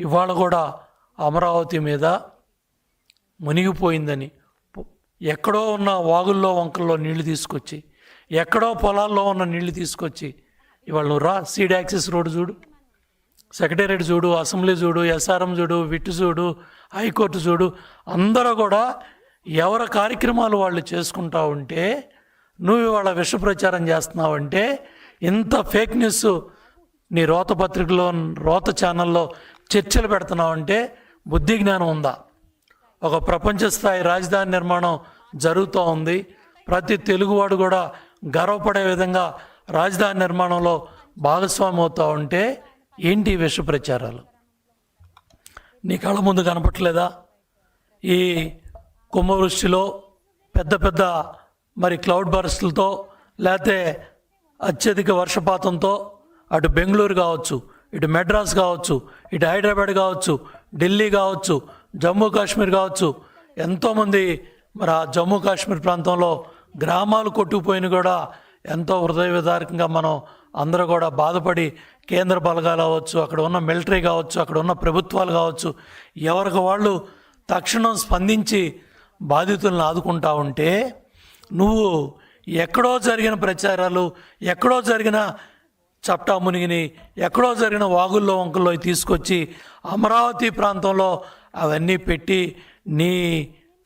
ఇవాళ కూడా అమరావతి మీద మునిగిపోయిందని. ఎక్కడో ఉన్న వాగుల్లో వంకల్లో నీళ్ళు తీసుకొచ్చి ఎక్కడో పొలాల్లో ఉన్న నీళ్ళు తీసుకొచ్చి ఇవాళ నువ్వు రా సీడ్ యాక్సిస్ రోడ్ చూడు. సెక్రటేరియట్ చూడు అసెంబ్లీ చూడు ఎస్ఆర్ఎం చూడు విట్టు చూడు హైకోర్టు చూడు అందరూ కూడా ఎవరి కార్యక్రమాలు వాళ్ళు చేసుకుంటా ఉంటే నువ్వు ఇవాళ విష ప్రచారం చేస్తున్నావంటే ఇంత ఫేక్ న్యూస్ నీ రోత పత్రికలో రోత ఛానల్లో చర్చలు పెడుతున్నావంటే బుద్ధి జ్ఞానం ఉందా? ఒక ప్రపంచ స్థాయి రాజధాని నిర్మాణం జరుగుతూ ఉంది. ప్రతి తెలుగువాడు కూడా గర్వపడే విధంగా రాజధాని నిర్మాణంలో భాగస్వామి అవుతా ఉంటే ఏంటి విష ప్రచారాలు? నీ కళ్ళ ముందు కనపట్లేదా ఈ కుంభవృష్టిలో పెద్ద పెద్ద మరి క్లౌడ్ బర్స్ట్లతో లేకపోతే అత్యధిక వర్షపాతంతో అటు బెంగళూరు కావచ్చు ఇటు మెడ్రాస్ కావచ్చు ఇటు హైదరాబాద్ కావచ్చు ఢిల్లీ కావచ్చు జమ్మూ కాశ్మీర్ కావచ్చు ఎంతోమంది మరి ఆ జమ్మూ కాశ్మీర్ ప్రాంతంలో గ్రామాలు కొట్టుకుపోయిన కూడా ఎంతో హృదయ విదారకంగా మనం అందరూ కూడా బాధపడి కేంద్ర బలగాలు కావచ్చు అక్కడ ఉన్న మిలిటరీ కావచ్చు అక్కడ ఉన్న ప్రభుత్వాలు కావచ్చు ఎవరికి వాళ్ళు తక్షణం స్పందించి బాధితులను ఆదుకుంటా ఉంటే నువ్వు ఎక్కడో జరిగిన ప్రచారాలు ఎక్కడో జరిగిన చప్టా మునిగిని ఎక్కడో జరిగిన వాగుల్లో వంకల్లో తీసుకొచ్చి అమరావతి ప్రాంతంలో అవన్నీ పెట్టి నీ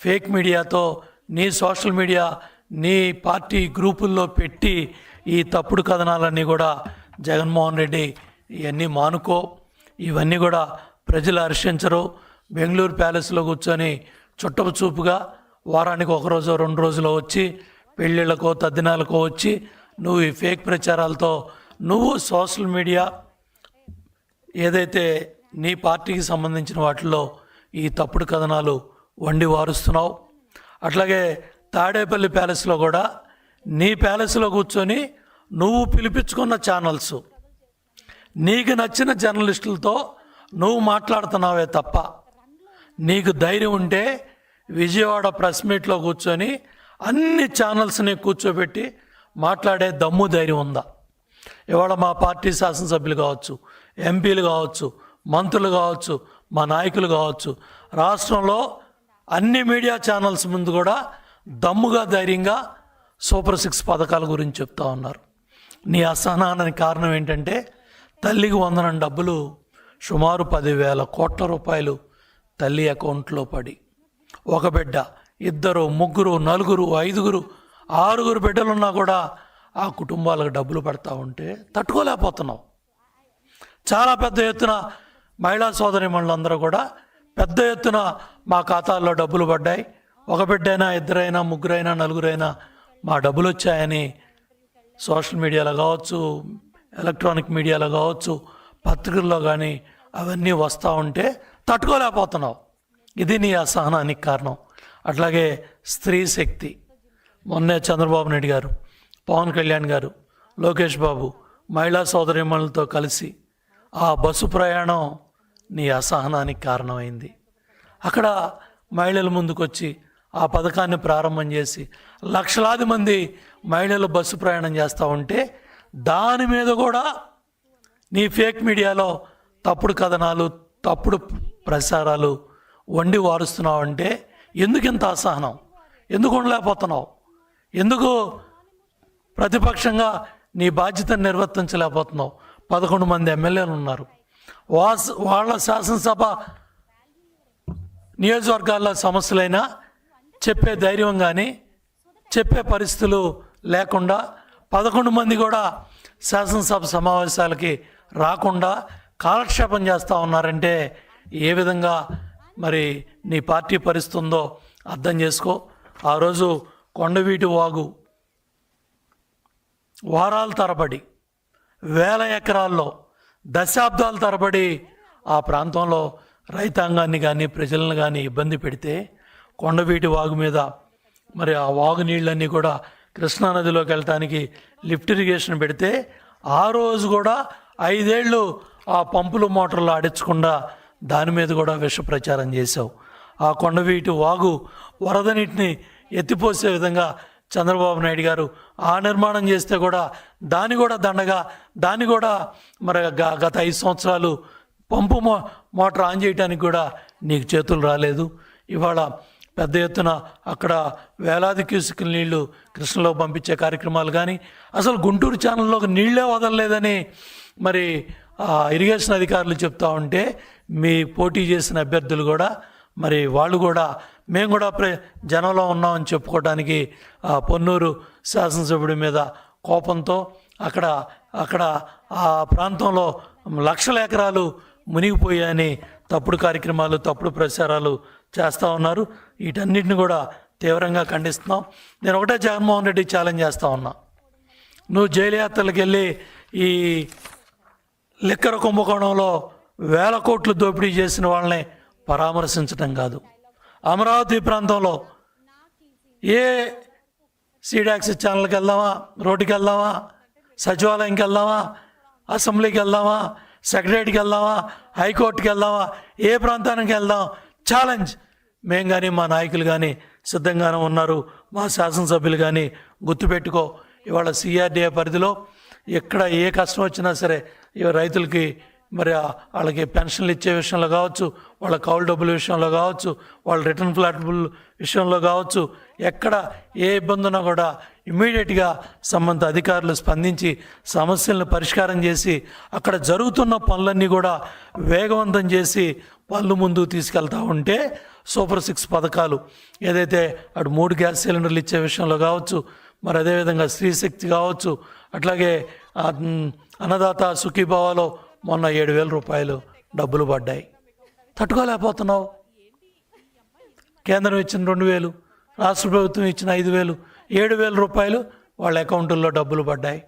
ఫేక్ మీడియాతో నీ సోషల్ మీడియా నీ పార్టీ గ్రూపుల్లో పెట్టి ఈ తప్పుడు కథనాలన్నీ కూడా జగన్మోహన్ రెడ్డి ఇవన్నీ మానుకో. ఇవన్నీ కూడా ప్రజలు హర్షించరు. బెంగళూరు ప్యాలెస్లో కూర్చొని చుట్టపు చూపుగా వారానికి ఒక రోజు రెండు రోజులు వచ్చి పెళ్ళిళ్ళకో తద్దినాలకో వచ్చి నువ్వు ఈ ఫేక్ ప్రచారాలతో నువ్వు సోషల్ మీడియా ఏదైతే నీ పార్టీకి సంబంధించిన వాటిల్లో ఈ తప్పుడు కథనాలు వండి వారుస్తున్నావు అట్లాగే తాడేపల్లి ప్యాలెస్లో కూడా నీ ప్యాలెస్లో కూర్చొని నువ్వు పిలిపించుకున్న ఛానల్స్ నీకు నచ్చిన జర్నలిస్టులతో నువ్వు మాట్లాడుతున్నావే తప్ప నీకు ధైర్యం ఉంటే విజయవాడ ప్రెస్ మీట్లో కూర్చొని అన్ని ఛానల్స్ని కూర్చోబెట్టి మాట్లాడే దమ్ము ధైర్యం ఉందా? ఇవాళ మా పార్టీ శాసనసభ్యులు కావచ్చు ఎంపీలు కావచ్చు మంత్రులు కావచ్చు మా నాయకులు కావచ్చు రాష్ట్రంలో అన్ని మీడియా ఛానల్స్ ముందు కూడా దమ్ముగా ధైర్యంగా సూపర్ సిక్స్ పథకాల గురించి చెప్తా ఉన్నారు. నీ అసహనానికి కారణం ఏంటంటే తల్లికి వందనం డబ్బులు సుమారు పదివేల కోట్ల రూపాయలు తల్లి అకౌంట్లో పడి ఒక బిడ్డ ఇద్దరు ముగ్గురు నలుగురు ఐదుగురు ఆరుగురు బిడ్డలున్నా కూడా ఆ కుటుంబాలకు డబ్బులు పెడతా ఉంటే తట్టుకోలేకపోతున్నాం. చాలా పెద్ద ఎత్తున మహిళా సోదరి మనులందరూ కూడా పెద్ద ఎత్తున మా ఖాతాల్లో డబ్బులు పడ్డాయి. ఒక బిడ్డైనా ఇద్దరైనా ముగ్గురైనా నలుగురైనా మా డబ్బులు వచ్చాయని సోషల్ మీడియాలో కావచ్చు ఎలక్ట్రానిక్ మీడియాలో కావచ్చు పత్రికల్లో కానీ అవన్నీ వస్తూ ఉంటే తట్టుకోలేకపోతున్నావు ఇది నీ అసహనానికి కారణం. అట్లాగే స్త్రీ శక్తి. మొన్నే చంద్రబాబు నాయుడు గారు పవన్ కళ్యాణ్ గారు లోకేష్ బాబు మహిళా సోదరిమణులతో కలిసి ఆ బస్సు ప్రయాణం నీ అసహనానికి కారణమైంది. అక్కడ మహిళల ముందుకొచ్చి ఆ పథకాన్ని ప్రారంభం చేసి లక్షలాది మంది మహిళలు బస్సు ప్రయాణం చేస్తూ ఉంటే దాని మీద కూడా నీ ఫేక్ మీడియాలో తప్పుడు కథనాలు తప్పుడు ప్రసారాలు వండి వారుస్తున్నావు అంటే ఎందుకు ఇంత అసహనం? ఎందుకు ఉండలేకపోతున్నావు? ఎందుకు ప్రతిపక్షంగా నీ బాధ్యతను నిర్వర్తించలేకపోతున్నావు. పదకొండు మంది ఎమ్మెల్యేలు ఉన్నారు. వాస్ వాళ్ళ శాసనసభ నియోజకవర్గాల్లో సమస్యలైనా చెప్పే ధైర్యం కానీ చెప్పే పరిస్థితులు లేకుండా పదకొండు మంది కూడా శాసనసభ సమావేశాలకి రాకుండా కాలక్షేపం చేస్తూ ఉన్నారంటే ఏ విధంగా మరి నీ పార్టీ పరిస్థితుందో అర్థం చేసుకో. ఆ రోజు కొండవీటి వాగు వారాల తరబడి వేల ఎకరాల్లో దశాబ్దాల తరబడి ఆ ప్రాంతంలో రైతాంగాన్ని కానీ ప్రజలను కానీ ఇబ్బంది పెడితే కొండవీటి వాగు మీద మరి ఆ వాగు నీళ్ళన్నీ కూడా కృష్ణానదిలోకి వెళ్ళటానికి లిఫ్ట్ ఇరిగేషన్ పెడితే ఆ రోజు కూడా ఐదేళ్ళు ఆ పంపులు మోటార్లు ఆడించకుండా దాని మీద కూడా విష ప్రచారం చేశావు. ఆ కొండవీటి వాగు వరద నీటిని ఎత్తిపోసే విధంగా చంద్రబాబు నాయుడు గారు ఆ నిర్మాణం చేస్తే కూడా దాన్ని కూడా దండగా దాన్ని కూడా మరి గ- గత ఐదు సంవత్సరాలు పంపు మో మోటార్ ఆన్ చేయడానికి కూడా నీకు చేతులు రాలేదు. ఇవాళ పెద్ద ఎత్తున అక్కడ వేలాది క్యూసికల్ నీళ్ళు కృష్ణలో పంపించే కార్యక్రమాలు కానీ అసలు గుంటూరు ఛానల్లోకి నీళ్ళే వదలలేదని మరి ఇరిగేషన్ అధికారులు చెప్తా ఉంటే మీ పోటీ చేసిన అభ్యర్థులు కూడా మరి వాళ్ళు కూడా మేము కూడా ప్ర జనంలో ఉన్నామని చెప్పుకోవడానికి ఆ పొన్నూరు శాసనసభ్యుడి మీద కోపంతో అక్కడ అక్కడ ఆ ప్రాంతంలో లక్షల ఎకరాలు మునిగిపోయాయని తప్పుడు కార్యక్రమాలు తప్పుడు ప్రచారాలు చేస్తూ ఉన్నారు. వీటన్నిటిని కూడా తీవ్రంగా ఖండిస్తున్నాం. నేను ఒకటే జగన్మోహన్ రెడ్డి ఛాలెంజ్ చేస్తూ ఉన్నా. నువ్వు జైలు యాత్రలకు వెళ్ళి ఈ లిక్కర కుంభకోణంలో వేల కోట్లు దోపిడీ చేసిన వాళ్ళని పరామర్శించడం కాదు. అమరావతి ప్రాంతంలో ఏ సీడాక్స్ ఛానల్కి వెళ్దామా? రోడ్డుకి వెళ్దామా? సచివాలయంకి వెళ్దామా? అసెంబ్లీకి వెళ్దామా? సెక్రటరీకి వెళ్దామా? హైకోర్టుకి వెళ్దామా? ఏ ప్రాంతానికి వెళ్దాం? ఛాలెంజ్. మేము కానీ మా నాయకులు కానీ సిద్ధంగానే ఉన్నారు. మా శాసనసభ్యులు కానీ గుర్తుపెట్టుకో ఇవాళ సిఆర్డీఏ పరిధిలో ఎక్కడ ఏ కష్టం వచ్చినా సరే రైతులకి మరి వాళ్ళకి పెన్షన్లు ఇచ్చే విషయంలో కావచ్చు వాళ్ళ కౌలు డబ్బుల విషయంలో కావచ్చు వాళ్ళ రిటర్న్ ఫ్లాటబుల్ విషయంలో కావచ్చు ఎక్కడ ఏ ఇబ్బంది ఉన్నా కూడా ఇమ్మీడియట్గా సంబంధిత అధికారులు స్పందించి సమస్యలను పరిష్కారం చేసి అక్కడ జరుగుతున్న పనులన్నీ కూడా వేగవంతం చేసి పనులు ముందుకు తీసుకెళ్తా ఉంటే సూపర్ సిక్స్ పథకాలు ఏదైతే అటు మూడు గ్యాస్ సిలిండర్లు ఇచ్చే విషయంలో కావచ్చు మరి అదేవిధంగా స్త్రీశక్తి కావచ్చు అట్లాగే అన్నదాత సుఖీభావాలో మొన్న ఏడు వేల రూపాయలు డబ్బులు పడ్డాయి. తట్టుకోలేకపోతున్నావు. కేంద్రం ఇచ్చిన రెండు వేలు రాష్ట్ర ప్రభుత్వం ఇచ్చిన ఐదు వేలు ఏడు వేల రూపాయలు వాళ్ళ అకౌంటుల్లో డబ్బులు పడ్డాయి.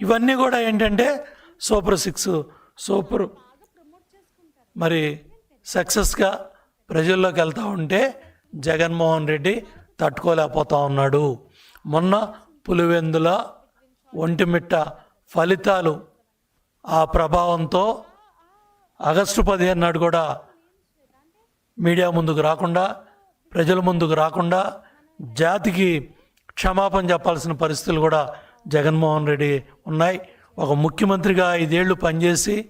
ఇవన్నీ కూడా ఏంటంటే సూపర్ సిక్స్ సూపర్. మరి సక్సెస్గా ప్రజల్లోకి వెళ్తూ ఉంటే జగన్మోహన్ రెడ్డి తట్టుకోలేకపోతా ఉన్నాడు. మొన్న పులివెందుల ఒంటిమిట్ట ఫలితాలు ఆ ప్రభావంతో ఆగస్టు పదిహేను నాడు కూడా మీడియా ముందుకు రాకుండా ప్రజల ముందుకు రాకుండా జాతికి క్షమాపణ చెప్పాల్సిన పరిస్థితులు కూడా జగన్మోహన్ రెడ్డి ఉన్నాయి. ఒక ముఖ్యమంత్రిగా ఐదేళ్ళు పనిచేసి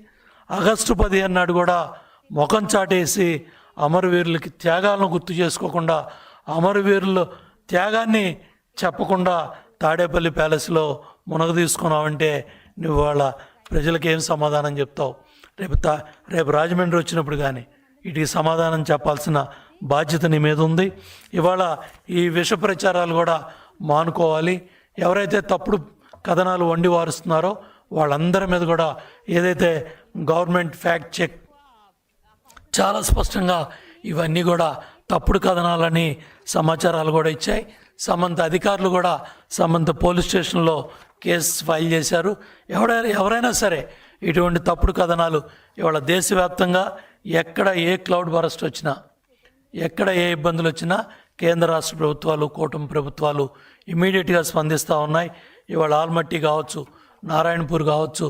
ఆగస్టు పదిహేను నాడు కూడా ముఖం చాటేసి అమరవీరులకి త్యాగాలను గుర్తు చేసుకోకుండా అమరవీరుల త్యాగాన్ని చెప్పకుండా తాడేపల్లి ప్యాలెస్లో మునగ తీసుకున్నావంటే నువ్వు వాళ్ళ ప్రజలకు ఏం సమాధానం చెప్తావు? రేపు తా రేపు రాజమండ్రి వచ్చినప్పుడు కానీ వీటికి సమాధానం చెప్పాల్సిన బాధ్యత నీ మీద ఉంది. ఇవాళ ఈ విష ప్రచారాలు కూడా మానుకోవాలి. ఎవరైతే తప్పుడు కథనాలు వండి వారుస్తున్నారో వాళ్ళందరి మీద కూడా ఏదైతే గవర్నమెంట్ ఫ్యాక్ట్ చెక్ చాలా స్పష్టంగా ఇవన్నీ కూడా తప్పుడు కథనాలని సమాచారాలు కూడా ఇచ్చాయి. సంబంధిత అధికారులు కూడా సంబంధిత పోలీస్ స్టేషన్లో కేసు ఫైల్ చేశారు. ఎవరైనా ఎవరైనా సరే ఇటువంటి తప్పుడు కథనాలు ఇవాళ దేశవ్యాప్తంగా ఎక్కడ ఏ క్లౌడ్ బరస్ట్ వచ్చినా ఎక్కడ ఏ ఇబ్బందులు వచ్చినా కేంద్ర రాష్ట్ర ప్రభుత్వాలు కూటమి ప్రభుత్వాలు ఇమీడియట్గా స్పందిస్తూ ఉన్నాయి. ఇవాళ ఆల్మట్టి కావచ్చు నారాయణపూర్ కావచ్చు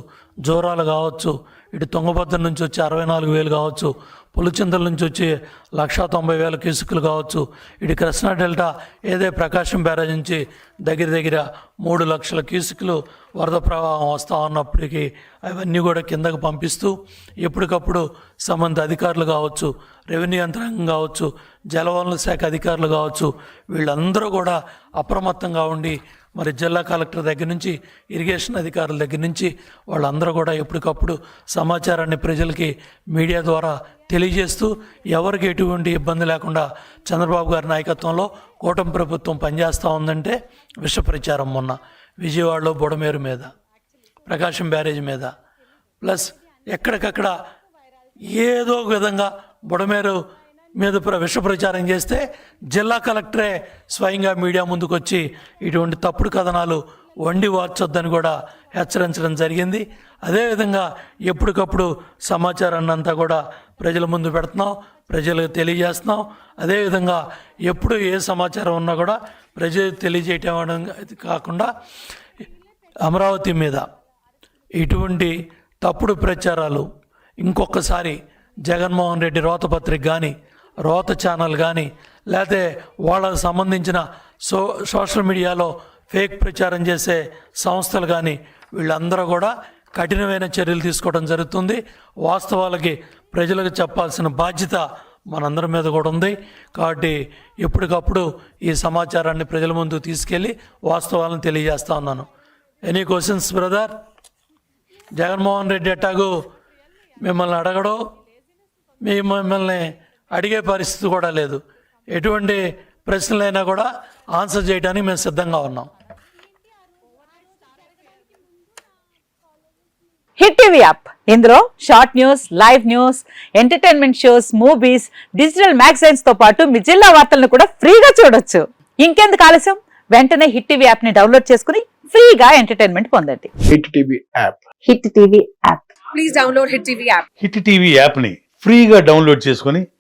జోరాలు కావచ్చు ఇటు తుంగభద్ర నుంచి వచ్చి అరవై నాలుగు వేలు కావచ్చు పులిచింతల నుంచి వచ్చి లక్షా తొంభై వేల క్యూసిక్లు కావచ్చు. ఇటు కృష్ణా డెల్టా ఏదే ప్రకాశం బ్యారేజ్ నుంచి దగ్గర దగ్గర మూడు లక్షల క్యూసిక్లు వరద ప్రవాహం వస్తూ ఉన్నప్పటికీ అవన్నీ కూడా కిందకు పంపిస్తూ ఎప్పటికప్పుడు సంబంధిత అధికారులు కావచ్చు రెవెన్యూ యంత్రాంగం కావచ్చు జలవనరుల శాఖ అధికారులు కావచ్చు వీళ్ళందరూ కూడా అప్రమత్తంగా ఉండి మరి జిల్లా కలెక్టర్ దగ్గర నుంచి ఇరిగేషన్ అధికారుల దగ్గర నుంచి వాళ్ళందరూ కూడా ఎప్పటికప్పుడు సమాచారాన్ని ప్రజలకి మీడియా ద్వారా తెలియజేస్తూ ఎవరికి ఎటువంటి ఇబ్బంది లేకుండా చంద్రబాబు గారి నాయకత్వంలో కూటమి ప్రభుత్వం పనిచేస్తూ ఉందంటే విష ప్రచారం మొన్న. విజయవాడలో బుడమేరు మీద ప్రకాశం బ్యారేజ్ మీద. ప్లస్ ఎక్కడికక్కడ ఏదో ఒక విధంగా బుడమేరు మీద ప్ర విష ప్రచారం చేస్తే జిల్లా కలెక్టరే స్వయంగా మీడియా ముందుకు వచ్చి ఇటువంటి తప్పుడు కథనాలు వండి వార్చొద్దని కూడా హెచ్చరించడం జరిగింది. అదేవిధంగా ఎప్పటికప్పుడు సమాచారాన్ని అంతా కూడా ప్రజల ముందు పెడుతున్నాం ప్రజలకు తెలియజేస్తున్నాం. అదేవిధంగా ఎప్పుడు ఏ సమాచారం ఉన్నా కూడా ప్రజలకు తెలియజేయటం కాకుండా అమరావతి మీద ఇటువంటి తప్పుడు ప్రచారాలు ఇంకొకసారి జగన్మోహన్ రెడ్డి రోతపత్రిక కానీ రోత ఛానల్ కానీ లేకపోతే వాళ్ళకు సంబంధించిన సో సోషల్ మీడియాలో ఫేక్ ప్రచారం చేసే సంస్థలు కానీ వీళ్ళందరూ కూడా కఠినమైన చర్యలు తీసుకోవడం జరుగుతుంది. వాస్తవాలకి ప్రజలకు చెప్పాల్సిన బాధ్యత మనందరి మీద కూడా ఉంది. కాబట్టి ఎప్పటికప్పుడు ఈ సమాచారాన్ని ప్రజల ముందు తీసుకెళ్ళి వాస్తవాలను తెలియజేస్తా ఉన్నాను. Any questions brother Jaganmohan Reddy ఎట్టాగు మిమ్మల్ని అడగడం. మిమ్మల్ని అడిగే పరిస్థితి కూడా లేదు. ఎటువంటి ప్రశ్నలైనా కూడా ఆన్సర్ చేయడానికి మేము సిద్ధంగా ఉన్నాం. Hit TV app. ఇందులో short news live news entertainment shows movies digital మ్యాగజైన్స్తో పాటు మీ జిల్లా వార్తలను కూడా ఫ్రీగా చూడొచ్చు. ఇంకెందుకు ఆలస్యం? వెంటనే హిట్ టీవీ యాప్ని డౌన్లోడ్ చేసుకుని ఫ్రీగా ఎంటర్టైన్మెంట్ పొందండి. Hit TV app. Hit TV app. Please download Hit TV app. Hit TV యాప్ని ఫ్రీగా డౌన్లోడ్ చేసుకొని